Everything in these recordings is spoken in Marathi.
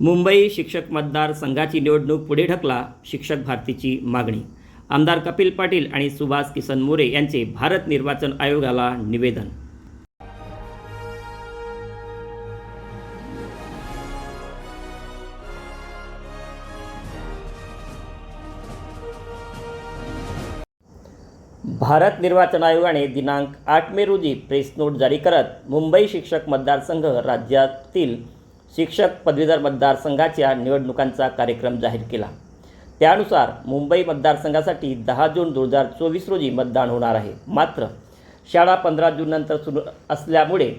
मुंबई शिक्षक मतदार संघाची निवडणूक पुढे ढकला शिक्षक भारतीची मागणी. आमदार कपिल पाटील आणि सुभाष किसन मोरे यांचे भारत निर्वाचन आयोगाला निवेदन. भारत निर्वाचन आयोगाने दिनांक आठ मे रोजी प्रेस नोट जारी करत मुंबई शिक्षक मतदारसंघ राज्यातील शिक्षक पदवीधर मतदारसंघाच्या निवडणुकांचा कार्यक्रम जाहीर केला. त्यानुसार मुंबई मतदारसंघासाठी दहा जून दोन हजार चोवीस रोजी मतदान होणार आहे. मात्र शाळा पंधरा जूननंतर सुरू असल्यामुळे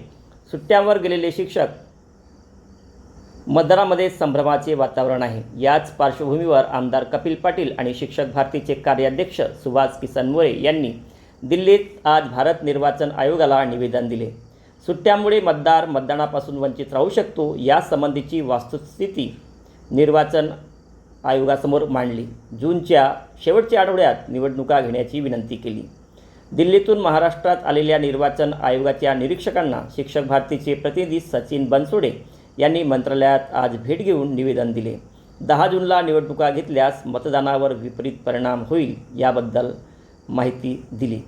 सुट्ट्यांवर गेलेले शिक्षक मतदानामध्ये संभ्रमाचे वातावरण आहे. याच पार्श्वभूमीवर आमदार कपिल पाटील आणि शिक्षक भारतीचे कार्याध्यक्ष सुभाष किसन मोरे यांनी दिल्लीत आज भारत निर्वाचन आयोगाला निवेदन दिले. सुट्ट्यामुळे मतदार मतदानापासून वंचित राहू शकतो यासंबंधीची वास्तुस्थिती निर्वाचन आयोगासमोर मांडली. जूनच्या शेवटच्या आठवड्यात निवडणुका घेण्याची विनंती केली. दिल्लीतून महाराष्ट्रात आलेल्या निर्वाचन आयोगाच्या निरीक्षकांना शिक्षक भारतीचे प्रतिनिधी सचिन बनसोडे यांनी मंत्रालयात आज भेट घेऊन निवेदन दिले. दहा जूनला निवडणुका घेतल्यास मतदानावर विपरीत परिणाम होईल याबद्दल माहिती दिली.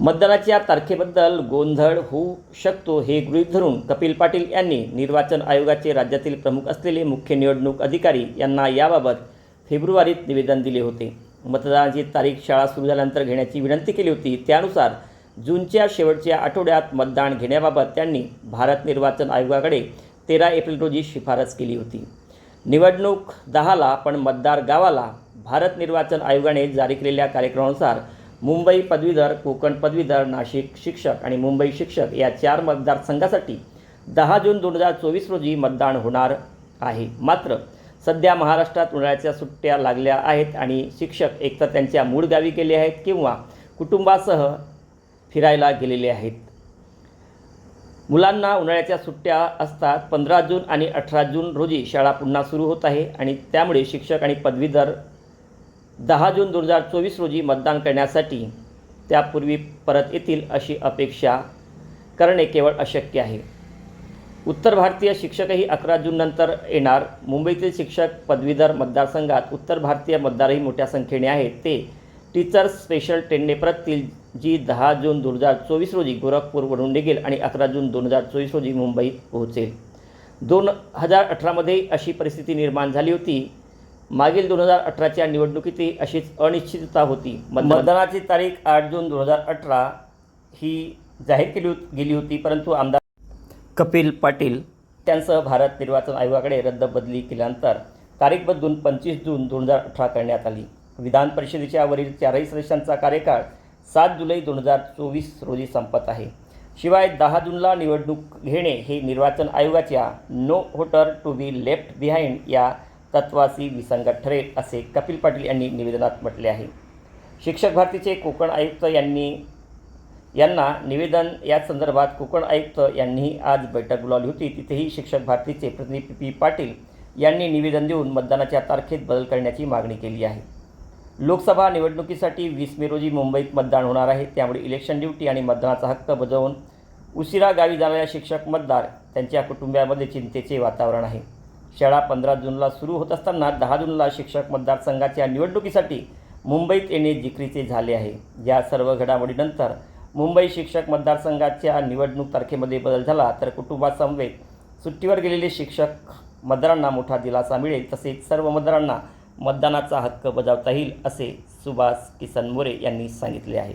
मतदानाच्या तारखेबद्दल गोंधळ होऊ शकतो हे गृहीत धरून कपिल पाटील यांनी निर्वाचन आयोगाचे राज्यातील प्रमुख असलेले मुख्य निवडणूक अधिकारी यांना याबाबत फेब्रुवारीत निवेदन दिले होते. मतदानाची तारीख शाळा सुरू झाल्यानंतर घेण्याची विनंती केली होती. त्यानुसार जूनच्या शेवटच्या आठवड्यात मतदान घेण्याबाबत त्यांनी भारत निर्वाचन आयोगाकडे तेरा एप्रिल रोजी शिफारस केली होती. निवडणूक दहाला पण मतदार गावाला भारत निर्वाचन आयोगाने जारी केलेल्या कार्यक्रमानुसार मुंबई पदवीधर कोकण पदवीधर नाशिक शिक्षक आणि मुंबई शिक्षक या चार मतदारसंघासाठी दहा जून दोन हजार चोवीस रोजी मतदान होणार आहे. मात्र सध्या महाराष्ट्रात उन्हाळ्याच्या सुट्ट्या लागल्या आहेत आणि शिक्षक एकतर त्यांच्या मूळ गावी गेले आहेत किंवा कुटुंबासह फिरायला गेलेले आहेत. मुलांना उन्हाळ्याच्या सुट्ट्या असतात. पंधरा जून आणि अठरा जून रोजी शाळा पुन्हा सुरू होत आहे आणि त्यामुळे शिक्षक आणि पदवीधर दहा जून दोन हजार चोवीस रोजी मतदान करण्यासाठी त्यापूर्वी परत येतील अशी अपेक्षा करणे केवळ अशक्य आहे. उत्तर भारतीय शिक्षकही अकरा जूननंतर येणार. मुंबईतील शिक्षक पदवीधर मतदारसंघात उत्तर भारतीय मतदारही मोठ्या संख्येने आहेत. ते टीचर्स स्पेशल ट्रेनने परततील जी दहा जून दोन हजार चोवीस रोजी गोरखपूरवरून निघेल आणि अकरा जून दोन हजार चोवीस रोजी मुंबईत पोहोचेल. दोन हजार अठरामध्ये अशी परिस्थिती निर्माण झाली होती. मागील दोन हजार अठराच्या निवडणुकीतही अशीच अनिश्चितता होती. मतदानाची तारीख आठ जून दोन हजार अठरा ही जाहीर केली गेली होती परंतु आमदार कपिल पाटील त्यांसह भारत निर्वाचन आयोगाकडे रद्द बदली केल्यानंतर तारीख बदलून पंचवीस जून दोन हजार अठरा करण्यात आली. विधान परिषदेच्या वरील चारही सदस्यांचा कार्यकाळ सात जुलै दोन हजार चोवीस रोजी संपत आहे. शिवाय दहा जूनला निवडणूक घेणे हे निर्वाचन आयोगाच्या no voter to be left behind या तत्वाशी विसंगत ठरेल असे कपिल पाटील यांनी निवेदनात म्हटले आहे. शिक्षक भारतीचे कोकण आयुक्त यांनी यांना निवेदन या संदर्भात कोकण आयुक्त यांनीही आज बैठक बोलावली होती. तिथेही शिक्षक भारतीचे प्रतिनिधी पी पी. पाटील यांनी निवेदन देऊन मतदानाच्या तारखेत बदल करण्याची मागणी केली आहे. लोकसभा निवडणुकीसाठी वीस मे रोजी मुंबईत मतदान होणार आहे. त्यामुळे इलेक्शन ड्युटी आणि मतदानाचा हक्क बजावून उशिरा गावी जाणाऱ्या शिक्षक मतदार त्यांच्या कुटुंबियामध्ये चिंतेचे वातावरण आहे. शाळा पंधरा जूनला सुरू होत असताना दहा जूनला शिक्षक मतदारसंघाच्या निवडणुकीसाठी मुंबईत येणे जिकरीचे झाले आहे. या सर्व घडामोडीनंतर मुंबई शिक्षक मतदारसंघाच्या निवडणूक तारखेमध्ये बदल झाला तर कुटुंबासमवेत सुट्टीवर गेलेले शिक्षक मतदारांना मोठा दिलासा मिळेल तसेच सर्व मतदारांना मतदानाचा हक्क बजावता येईल असे सुभाष किसन मोरे यांनी सांगितले आहे.